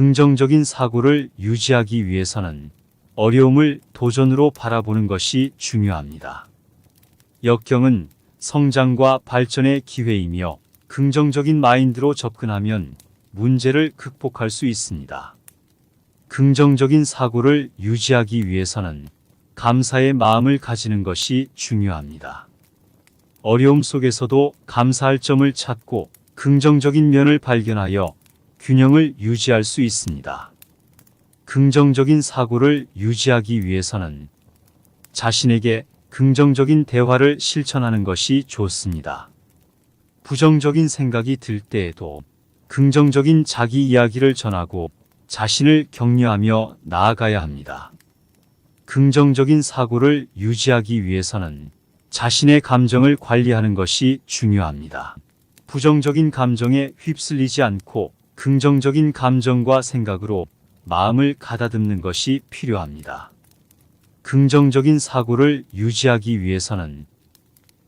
긍정적인 사고를 유지하기 위해서는 어려움을 도전으로 바라보는 것이 중요합니다. 역경은 성장과 발전의 기회이며 긍정적인 마인드로 접근하면 문제를 극복할 수 있습니다. 긍정적인 사고를 유지하기 위해서는 감사의 마음을 가지는 것이 중요합니다. 어려움 속에서도 감사할 점을 찾고 긍정적인 면을 발견하여 균형을 유지할 수 있습니다. 긍정적인 사고를 유지하기 위해서는 자신에게 긍정적인 대화를 실천하는 것이 좋습니다. 부정적인 생각이 들 때에도 긍정적인 자기 이야기를 전하고 자신을 격려하며 나아가야 합니다. 긍정적인 사고를 유지하기 위해서는 자신의 감정을 관리하는 것이 중요합니다. 부정적인 감정에 휩쓸리지 않고 긍정적인 감정과 생각으로 마음을 가다듬는 것이 필요합니다. 긍정적인 사고를 유지하기 위해서는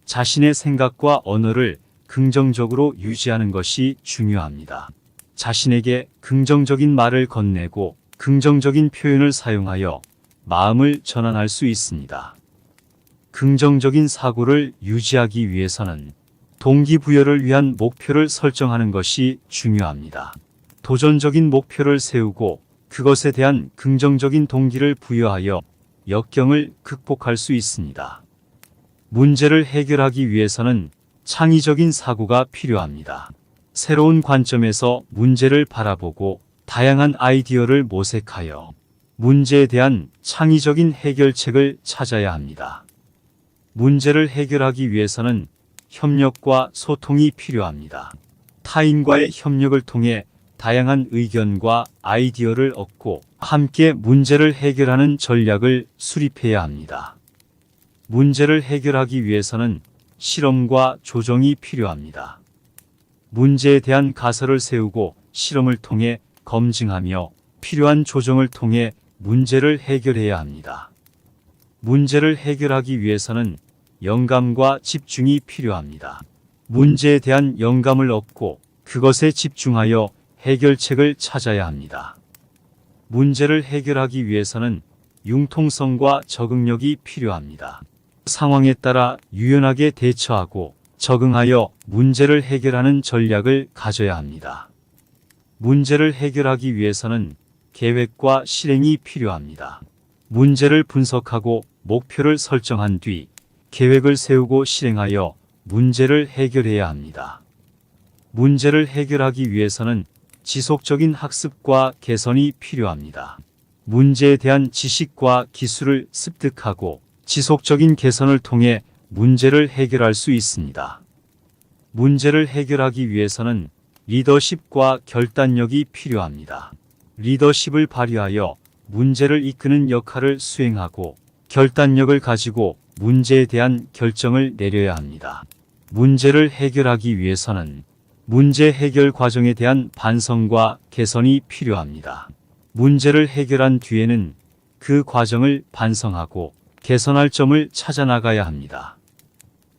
자신의 생각과 언어를 긍정적으로 유지하는 것이 중요합니다. 자신에게 긍정적인 말을 건네고 긍정적인 표현을 사용하여 마음을 전환할 수 있습니다. 긍정적인 사고를 유지하기 위해서는 동기부여를 위한 목표를 설정하는 것이 중요합니다. 도전적인 목표를 세우고 그것에 대한 긍정적인 동기를 부여하여 역경을 극복할 수 있습니다. 문제를 해결하기 위해서는 창의적인 사고가 필요합니다. 새로운 관점에서 문제를 바라보고 다양한 아이디어를 모색하여 문제에 대한 창의적인 해결책을 찾아야 합니다. 문제를 해결하기 위해서는 협력과 소통이 필요합니다. 타인과의 협력을 통해 다양한 의견과 아이디어를 얻고 함께 문제를 해결하는 전략을 수립해야 합니다. 문제를 해결하기 위해서는 실험과 조정이 필요합니다. 문제에 대한 가설을 세우고 실험을 통해 검증하며 필요한 조정을 통해 문제를 해결해야 합니다. 문제를 해결하기 위해서는 영감과 집중이 필요합니다. 문제에 대한 영감을 얻고 그것에 집중하여 해결책을 찾아야 합니다. 문제를 해결하기 위해서는 융통성과 적응력이 필요합니다. 상황에 따라 유연하게 대처하고 적응하여 문제를 해결하는 전략을 가져야 합니다. 문제를 해결하기 위해서는 계획과 실행이 필요합니다. 문제를 분석하고 목표를 설정한 뒤 계획을 세우고 실행하여 문제를 해결해야 합니다. 문제를 해결하기 위해서는 지속적인 학습과 개선이 필요합니다. 문제에 대한 지식과 기술을 습득하고 지속적인 개선을 통해 문제를 해결할 수 있습니다. 문제를 해결하기 위해서는 리더십과 결단력이 필요합니다. 리더십을 발휘하여 문제를 이끄는 역할을 수행하고 결단력을 가지고 문제에 대한 결정을 내려야 합니다. 문제를 해결하기 위해서는 문제 해결 과정에 대한 반성과 개선이 필요합니다. 문제를 해결한 뒤에는 그 과정을 반성하고 개선할 점을 찾아 나가야 합니다.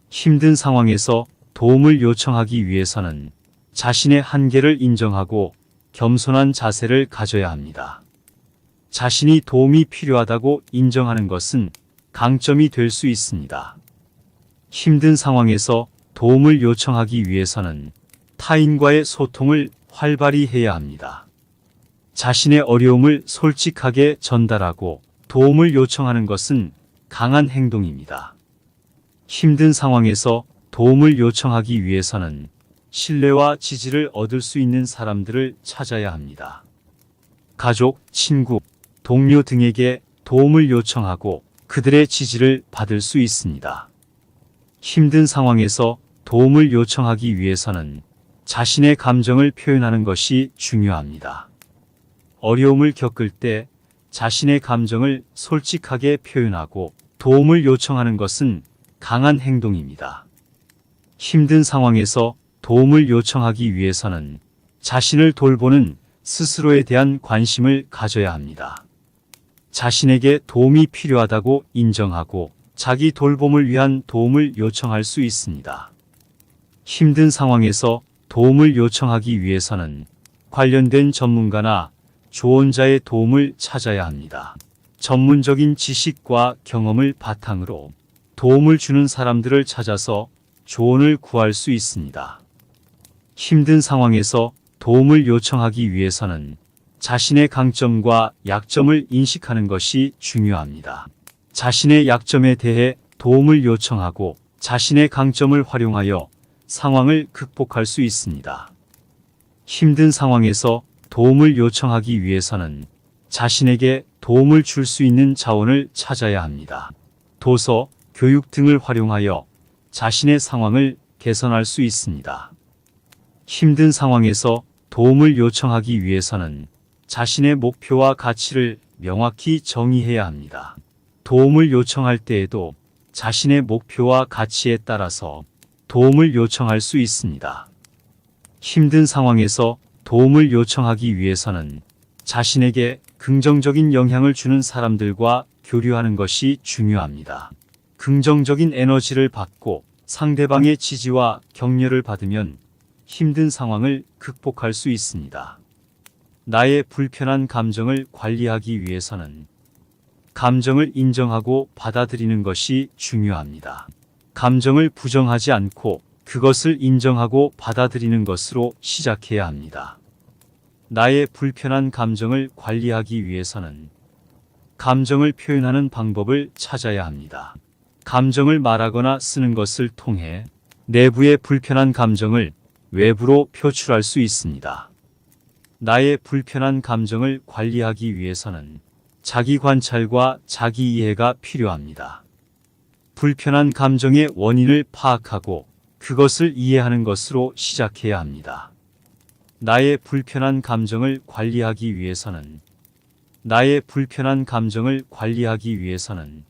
힘든 상황에서 도움을 요청하기 위해서는 자신의 한계를 인정하고 겸손한 자세를 가져야 합니다. 자신이 도움이 필요하다고 인정하는 것은 강점이 될 수 있습니다. 힘든 상황에서 도움을 요청하기 위해서는 타인과의 소통을 활발히 해야 합니다. 자신의 어려움을 솔직하게 전달하고 도움을 요청하는 것은 강한 행동입니다. 힘든 상황에서 도움을 요청하기 위해서는 신뢰와 지지를 얻을 수 있는 사람들을 찾아야 합니다. 가족, 친구, 동료 등에게 도움을 요청하고 그들의 지지를 받을 수 있습니다. 힘든 상황에서 도움을 요청하기 위해서는 자신의 감정을 표현하는 것이 중요합니다. 어려움을 겪을 때 자신의 감정을 솔직하게 표현하고 도움을 요청하는 것은 강한 행동입니다. 힘든 상황에서 도움을 요청하기 위해서는 자신을 돌보는 스스로에 대한 관심을 가져야 합니다. 자신에게 도움이 필요하다고 인정하고 자기 돌봄을 위한 도움을 요청할 수 있습니다. 힘든 상황에서 도움을 요청하기 위해서는 관련된 전문가나 조언자의 도움을 찾아야 합니다. 전문적인 지식과 경험을 바탕으로 도움을 주는 사람들을 찾아서 조언을 구할 수 있습니다. 힘든 상황에서 도움을 요청하기 위해서는 자신의 강점과 약점을 인식하는 것이 중요합니다. 자신의 약점에 대해 도움을 요청하고 자신의 강점을 활용하여 상황을 극복할 수 있습니다. 힘든 상황에서 도움을 요청하기 위해서는 자신에게 도움을 줄 수 있는 자원을 찾아야 합니다. 도서, 교육 등을 활용하여 자신의 상황을 개선할 수 있습니다. 힘든 상황에서 도움을 요청하기 위해서는 자신의 목표와 가치를 명확히 정의해야 합니다. 도움을 요청할 때에도 자신의 목표와 가치에 따라서 도움을 요청할 수 있습니다. 힘든 상황에서 도움을 요청하기 위해서는 자신에게 긍정적인 영향을 주는 사람들과 교류하는 것이 중요합니다. 긍정적인 에너지를 받고 상대방의 지지와 격려를 받으면 힘든 상황을 극복할 수 있습니다. 나의 불편한 감정을 관리하기 위해서는 감정을 인정하고 받아들이는 것이 중요합니다. 감정을 부정하지 않고 그것을 인정하고 받아들이는 것으로 시작해야 합니다. 나의 불편한 감정을 관리하기 위해서는 감정을 표현하는 방법을 찾아야 합니다. 감정을 말하거나 쓰는 것을 통해 내부의 불편한 감정을 외부로 표출할 수 있습니다. 나의 불편한 감정을 관리하기 위해서는 자기 관찰과 자기 이해가 필요합니다. 불편한 감정의 원인을 파악하고 그것을 이해하는 것으로 시작해야 합니다. 나의 불편한 감정을 관리하기 위해서는 나의 불편한 감정을 관리하기 위해서는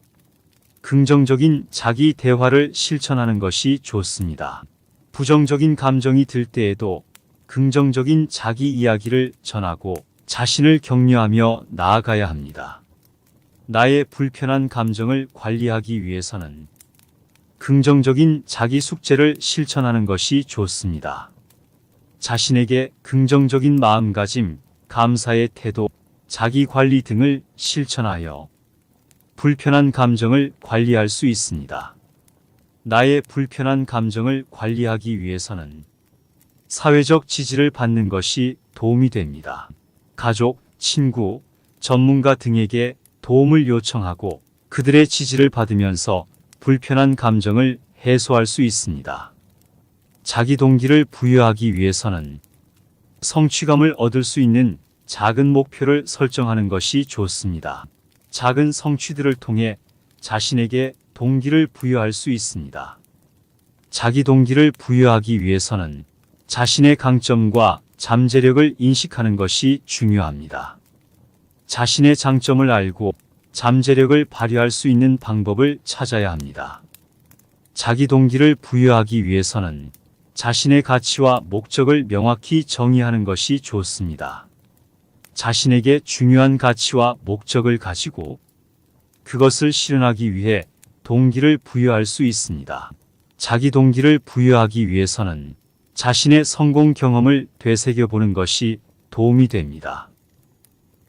긍정적인 자기 대화를 실천하는 것이 좋습니다. 부정적인 감정이 들 때에도 긍정적인 자기 이야기를 전하고 자신을 격려하며 나아가야 합니다. 나의 불편한 감정을 관리하기 위해서는 긍정적인 자기 숙제를 실천하는 것이 좋습니다. 자신에게 긍정적인 마음가짐, 감사의 태도, 자기 관리 등을 실천하여 불편한 감정을 관리할 수 있습니다. 나의 불편한 감정을 관리하기 위해서는 사회적 지지를 받는 것이 도움이 됩니다. 가족, 친구, 전문가 등에게 도움을 요청하고 그들의 지지를 받으면서 불편한 감정을 해소할 수 있습니다. 자기 동기를 부여하기 위해서는 성취감을 얻을 수 있는 작은 목표를 설정하는 것이 좋습니다. 작은 성취들을 통해 자신에게 동기를 부여할 수 있습니다. 자기 동기를 부여하기 위해서는 자신의 강점과 잠재력을 인식하는 것이 중요합니다. 자신의 장점을 알고 잠재력을 발휘할 수 있는 방법을 찾아야 합니다. 자기 동기를 부여하기 위해서는 자신의 가치와 목적을 명확히 정의하는 것이 좋습니다. 자신에게 중요한 가치와 목적을 가지고 그것을 실현하기 위해 동기를 부여할 수 있습니다. 자기 동기를 부여하기 위해서는 자신의 성공 경험을 되새겨 보는 것이 도움이 됩니다.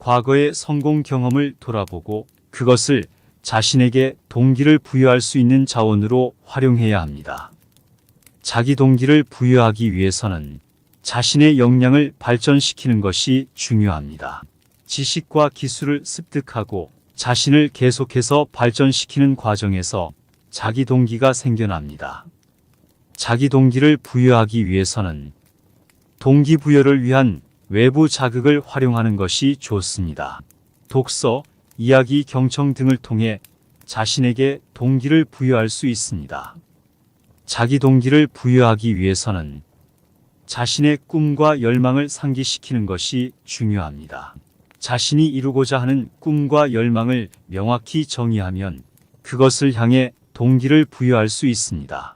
과거의 성공 경험을 돌아보고 그것을 자신에게 동기를 부여할 수 있는 자원으로 활용해야 합니다. 자기 동기를 부여하기 위해서는 자신의 역량을 발전시키는 것이 중요합니다. 지식과 기술을 습득하고 자신을 계속해서 발전시키는 과정에서 자기 동기가 생겨납니다. 자기 동기를 부여하기 위해서는 동기부여를 위한 외부 자극을 활용하는 것이 좋습니다. 독서, 이야기, 경청 등을 통해 자신에게 동기를 부여할 수 있습니다. 자기 동기를 부여하기 위해서는 자신의 꿈과 열망을 상기시키는 것이 중요합니다. 자신이 이루고자 하는 꿈과 열망을 명확히 정의하면 그것을 향해 동기를 부여할 수 있습니다.